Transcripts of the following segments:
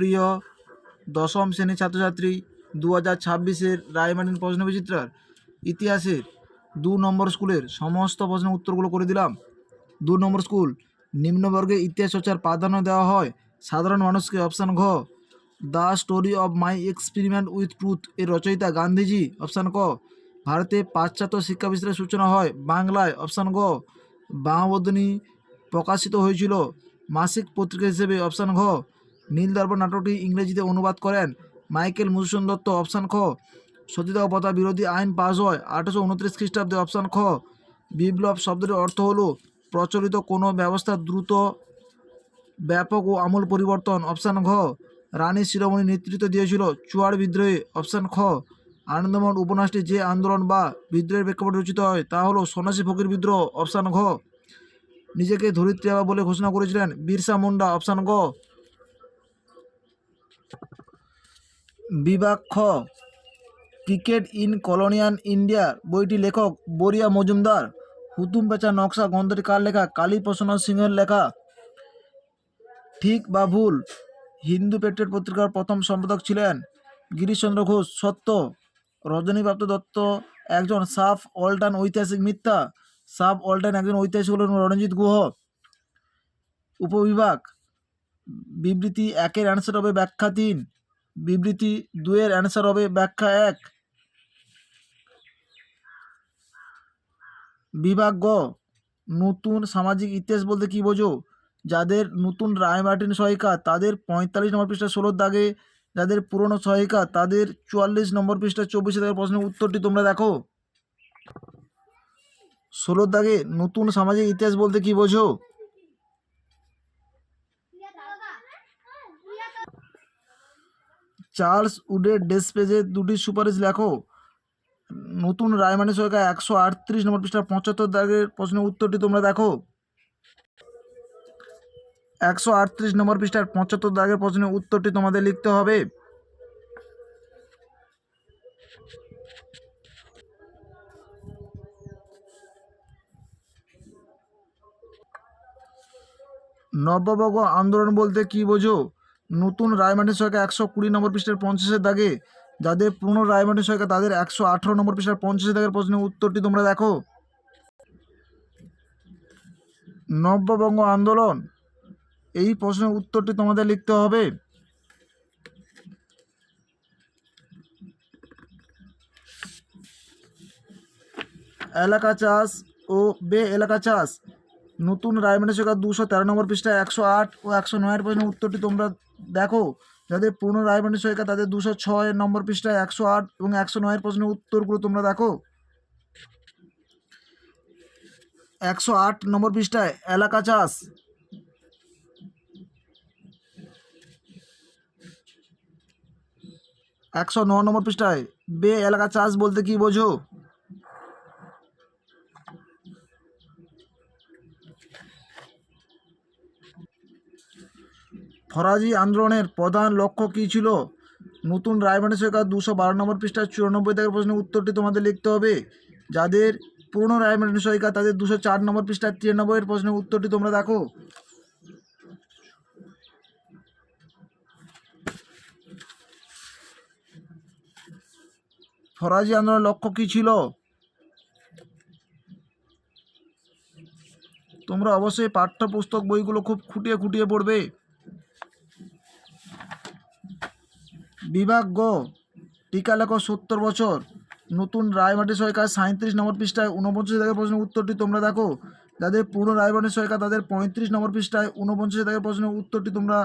প্রিয় দশম শ্রেণির ছাত্রছাত্রী দু হাজার ছাব্বিশের রায়মার্টিন প্রশ্ন বিচিত্রার ইতিহাসের দু নম্বর স্কুলের সমস্ত প্রশ্নের উত্তরগুলো করে দিলাম। দু নম্বর স্কুল, নিম্নবর্গে ইতিহাস চর্চার প্রাধান্য দেওয়া হয়। সাধারণ মানুষকে অপশান ঘ, the story of my experiment with truth এর রচয়িতা গান্ধীজি। অপশান ক, ভারতে পাশ্চাত্য শিক্ষা বিস্তারের সূচনা হয় বাংলায়। অপশান গ বামাবদনী প্রকাশিত হয়েছিল মাসিক পত্রিকা হিসেবে। অপশান ঘ নীল দর্পণ নাটকটি ইংরেজিতে অনুবাদ করেন মাইকেল মধুসূদন দত্ত, অপশান খ। সতীদাহ প্রথা বিরোধী আইন পাস হয় আঠারোশো উনত্রিশ খ্রিস্টাব্দে, অপশান খ। বিপ্লব শব্দটির অর্থ হলো প্রচলিত কোনো ব্যবস্থার দ্রুত, ব্যাপক ও আমূল পরিবর্তন, অপশান ঘ। রানী শিরোমণি নেতৃত্ব দিয়েছিল চুয়াড় বিদ্রোহে, অপশান খ। আনন্দমোহন উপন্যাসটি যে আন্দোলন বা বিদ্রোহের প্রেক্ষাপটে রচিত হয় তা হলো সন্ন্যাসী ফকির বিদ্রোহ, অপশান ঘ। নিজেকে ধরিত্রী বলে ঘোষণা করেছিলেন বিরসা মুন্ডা, অপশান গ। খ ক্রিকেট ইন কলোনিয়ান ইন্ডিয়া, বইটি লেখক বরিয়া মজুমদার, হুতুম পেঁচা নকশা গ্রন্থটি কার লেখা, কালী প্রসন্ন সিংহের লেখা, ঠিক বা ভুল, হিন্দু পেট্রেট পত্রিকার প্রথম সম্পাদক ছিলেন গিরিশচন্দ্র ঘোষ, সত্য রজনীপ্রাপ্ত দত্ত, একজন সাফ অল্টান ঐতিহাসিক মিথ্যা, সাফ অল্টান একজন ঐতিহাসিক হলেন রণজিৎ গুহ। উপবিভাগ, বিবৃতি একের অ্যান্সার হবে ব্যাখ্যা তিন বিবৃতি দুয়ের অ্যান্সার হবে ব্যাখ্যা এক। বিভাগ গ, নতুন সামাজিক ইতিহাস বলতে কী বোঝো? যাদের নতুন রায়মার্টিন সহায়িকা, তাদের পঁয়তাল্লিশ নম্বর পৃষ্ঠা ষোলোর দাগে, যাদের পুরনো সহায়িকা, তাদের চুয়াল্লিশ নম্বর পৃষ্ঠা চব্বিশে দাগের প্রশ্নের উত্তরটি তোমরা দেখো। ষোলোর দাগে নতুন সামাজিক ইতিহাস বলতে কী বোঝো? চার্লস উডের ডেস্ক পেজে দুটি সুপারিশ লেখো। নতুন রায়মানি সরকার একশো আটত্রিশ নম্বর পৃষ্ঠা পঁচাত্তর দাগের প্রশ্নের উত্তরটি তোমরা দেখো। একশো আটত্রিশ নম্বর পৃষ্ঠার পঁচাত্তর দাগের প্রশ্নের উত্তরটি তোমাদের লিখতে হবে। নব্যবর্গ আন্দোলন বলতে কি বোঝো? নতুন রায়মাটি সরকার একশো কুড়ি নম্বর পৃষ্ঠার পঞ্চাশের দাগে, যাদের পুরনো রায়মাটি সরকার তাদের একশো আঠারো নম্বর পৃষ্ঠার পঞ্চাশের দাগের প্রশ্নের উত্তরটি তোমরা দেখো। নব্যবঙ্গ আন্দোলন, এই প্রশ্নের উত্তরটি তোমাদের লিখতে হবে। এলাকা চাষ ও বে এলাকা চাষ নতুন রায়মানি সরকার দুশো তেরো নম্বর পৃষ্ঠায় একশো আট ও একশো নয়ের প্রশ্নের উত্তরটি তোমরা দেখো। যাদের পুরনো রায়মানি সরকার তাদের দুশো ছয় নম্বর পৃষ্ঠায় একশো আট এবং একশো নয়ের প্রশ্নের উত্তরগুলো তোমরা দেখো। একশো আট নম্বর পৃষ্ঠায় এলাকা চাষ। একশো ন নম্বর পৃষ্ঠায় বে এলাকা চাষ বলতে কি বোঝো? ফরাজি আন্দোলনের প্রধান লক্ষ্য কী ছিল? নতুন রায়মানি সরকার দুশো বারো নম্বর পৃষ্ঠার চুরানব্বই থেকে প্রশ্নের উত্তরটি তোমাদের লিখতে হবে। যাদের পুরনো রায়মানি সরকার তাদের দুশো চার নম্বর পৃষ্ঠার তিরানব্বইয়ের প্রশ্নের উত্তরটি তোমরা দেখো। ফরাজি আন্দোলনের লক্ষ্য কী ছিল? তোমরা অবশ্যই পাঠ্যপুস্তক বইগুলো খুব খুঁটিয়ে খুঁটিয়ে পড়বে। বিভাগ গ, টিকা লেখ সত্তর বছর। নতুন রায়মাটি সরকার সাঁত্রিশ নম্বর পৃষ্ঠায় ঊনপঞ্চাশ দাগের প্রশ্নের উত্তরটি তোমরা দেখো। যাদের পুরনো রায়মাটি সরকার, তাদের পঁয়ত্রিশ নম্বর পৃষ্ঠায় ঊনপঞ্চাশ দাগের প্রশ্নের উত্তরটি তোমরা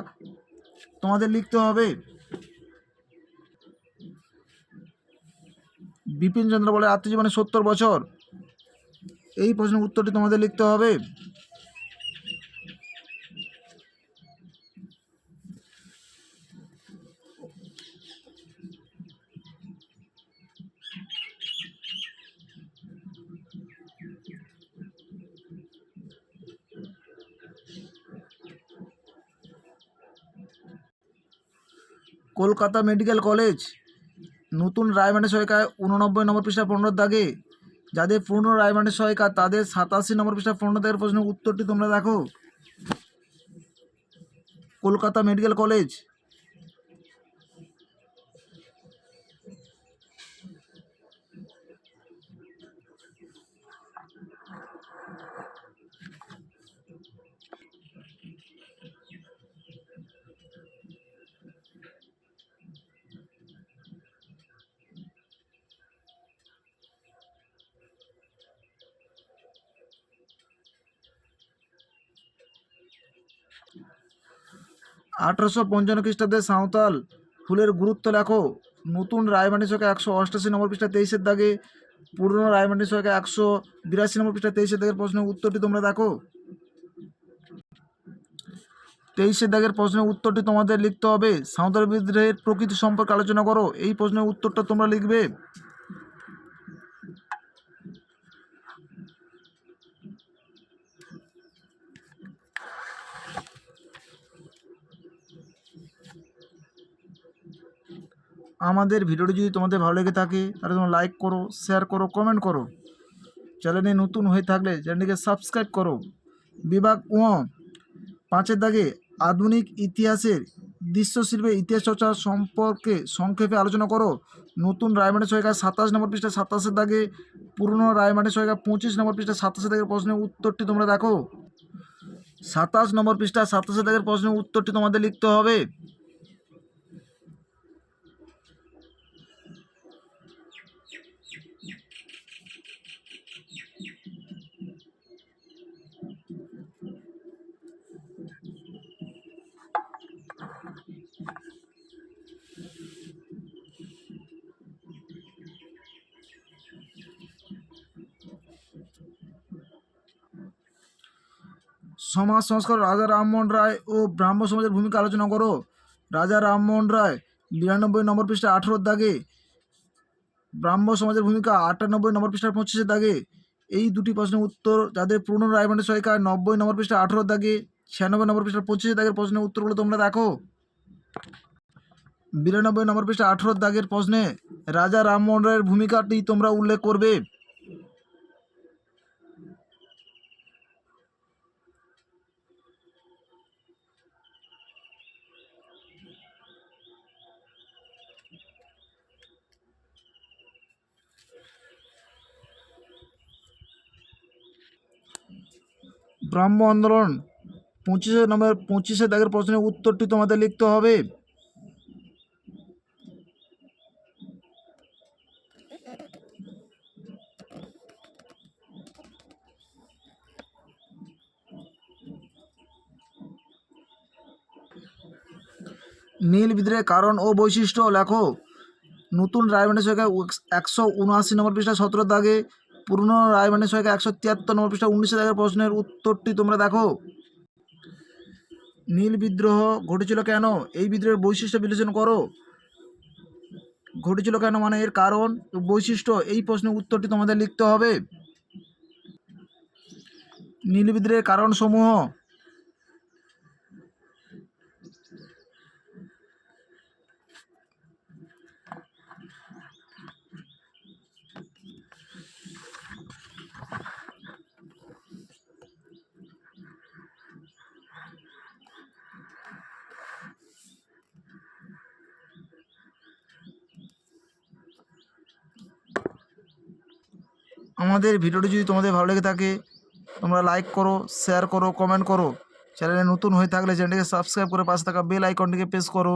তোমাদের লিখতে হবে। বিপিন চন্দ্র বলে আত্মজীবনে সত্তর বছর। এই প্রশ্নের উত্তরটি তোমাদের লিখতে হবে। Kolkata medical college. নতুন রায়মাটি সহায়িকায় উননব্বই নম্বর পৃষ্ঠা পনেরো দাগে। যাদের পুরনো রায়মাটি সহায়িকা তাদের সাতাশি নম্বর পৃষ্ঠা পনেরো দাগের প্রশ্নের উত্তরটি তোমরা দেখো। কলকাতা মেডিকেল কলেজ আঠারোশো পঞ্চান্ন খ্রিস্টাব্দে সাঁওতাল, ফুলের গুরুত্ব লেখো। নতুন রায়মাটি সরকার একশো অষ্টাশি নম্বর পৃষ্ঠা তেইশের দাগে, পুরনো রায়মাটি সরকার একশো বিরাশি নম্বর পৃষ্ঠা তেইশের দাগের প্রশ্নের উত্তরটি তোমরা দেখো। তেইশের দাগের প্রশ্নের উত্তরটি তোমাদের লিখতে হবে। সাঁওতাল বিদ্রোহের প্রকৃতি সম্পর্কে আলোচনা করো। এই প্রশ্নের উত্তরটা তোমরা লিখবে। আমাদের ভিডিওটি যদি তোমাদের ভালো লেগে থাকে, তাহলে তোমরা লাইক করো শেয়ার করো কমেন্ট করো। চ্যানেলে নতুন হয়ে থাকলে চ্যানেলটিকে সাবস্ক্রাইব করো। বিভাগ ও পাঁচের দাগে আধুনিক ইতিহাসের দৃশ্যশিল্পের ইতিহাস চর্চা সম্পর্কে সংক্ষেপে আলোচনা করো। নতুন রায়মাটি সহায়িকা সাতাশ নম্বর পৃষ্ঠা সাতাশের দাগে, পুরনো রায়মাটি সহায়িকা পঁচিশ নম্বর পৃষ্ঠা সাতাশের দাগের প্রশ্নের উত্তরটি তোমরা দেখো। সাতাশ নম্বর পৃষ্ঠা সাতাশের দাগের প্রশ্নের উত্তরটি তোমাদের লিখতে হবে। সমাজ সংস্কার, রাজা রামমোহন রায় ও ব্রাহ্ম সমাজের ভূমিকা আলোচনা করো। রাজা রামমোহন রায়, বিরানব্বই নম্বর পৃষ্ঠা আঠেরোর দাগে। ব্রাহ্ম সমাজের ভূমিকা আটানব্বই নম্বর পৃষ্ঠা পঁচিশের দাগে। এই দুটি প্রশ্নের উত্তর যাদের পুরনো রায়মান্ডি সহায়িকা নব্বই নম্বর পৃষ্ঠা আঠেরোর দাগে, ছিয়ানব্বই নম্বর পৃষ্ঠা পঁচিশের দাগের প্রশ্নের উত্তরগুলো তোমরা দেখো। বিরানব্বই নম্বর পৃষ্ঠা আঠেরোর দাগের প্রশ্নে রাজা রামমোহন রায়ের ভূমিকাটি তোমরা উল্লেখ করবে। ব্রাহ্ম আন্দোলন, পঁচিশে নম্বর পঁচিশে দাগের প্রশ্নের উত্তরটি তোমাদের লিখতে হবে। নীল বিদ্রোহের কারণ ও বৈশিষ্ট্য লেখো। নতুন রায়মান্ডি সরকার একশো উনআশি নম্বর পৃষ্ঠা, সতেরো দাগে পুরনো রায়মানি সহকে একশো তিয়াত্তর নম্বর পৃষ্ঠা উনিশে দাগের প্রশ্নের উত্তরটি তোমরা দেখো। নীল বিদ্রোহ ঘটেছিল কেন? এই বিদ্রোহের বৈশিষ্ট্য বিশ্লেষণ করো। ঘটেছিল কেন মানে এর কারণ বৈশিষ্ট্য? এই প্রশ্নের উত্তরটি তোমাদের লিখতে হবে। নীল বিদ্রোহের কারণসমূহ আমাদের ভিডিওটি যদি তোমাদের ভালো লেগে থাকে, তোমরা লাইক করো শেয়ার করো কমেন্ট করো। চ্যানেলে নতুন হয়ে থাকলে চ্যানেলটিকে সাবস্ক্রাইব করে পাশে থাকা বেল আইকনটিকে প্রেস করো।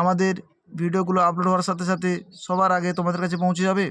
আমাদের ভিডিওগুলো আপলোড হওয়ার সাথে সাথে সবার আগে তোমাদের কাছে পৌঁছে যাবে।